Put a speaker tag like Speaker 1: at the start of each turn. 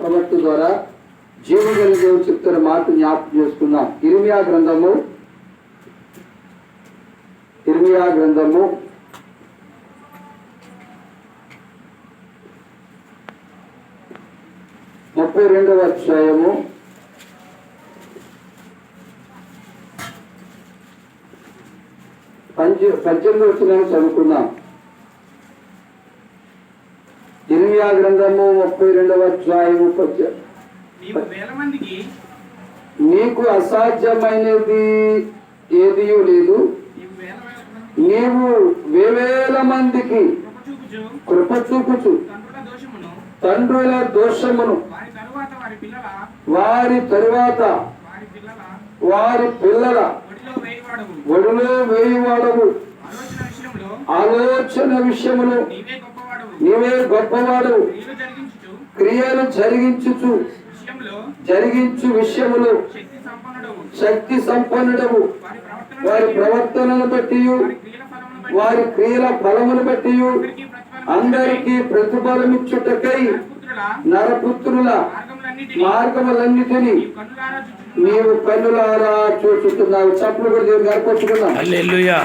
Speaker 1: ప్రవక్త ద్వారా జీవగల దేవుడు చెప్తున్న మాట జ్ఞాపకం చేసుకుందాం. ఇర్మియా గ్రంథము ఇర్మియా గ్రంథము ముప్పై రెండవ అధ్యాయము పంచ పద్దెనిమిది వచ్చిన చదువుకుందాం. ఇర్మియా గ్రంథము ముప్పై రెండవ అధ్యాయము నీకు అసాధ్యమైనది ఏది లేదు.
Speaker 2: నీవు
Speaker 1: వేవేల మందికి
Speaker 2: కృప చూపుచు. తండ్రుల దోషమును వారి తరువాత వారి పిల్లల ఒడిలో వేయవాడవు ఆలోచన
Speaker 1: విషయములు
Speaker 2: నీవే
Speaker 1: గొప్పవాడు.
Speaker 2: క్రియలు జరిగించుచు.
Speaker 1: జరిగించు విషయములు.
Speaker 2: శక్తి సంపన్నుడవు.
Speaker 1: సంపన్నుడవు.
Speaker 2: వారి ప్రవర్తన
Speaker 1: వారి ప్రవర్తనను బట్టి
Speaker 2: వారి క్రియల ఫలమును బట్టి అందరికీ ప్రతిఫలం
Speaker 1: అందరికీ ప్రతిఫలమిచ్చుటకై
Speaker 2: పుత్రుల
Speaker 1: నరపుత్రుల
Speaker 2: మార్గములన్నిటినీ నీవు కన్నులారా
Speaker 1: చూచుతున్నావు చప్పుడు కూడా ఏర్పరచుకున్నాం
Speaker 3: హల్లెలూయా.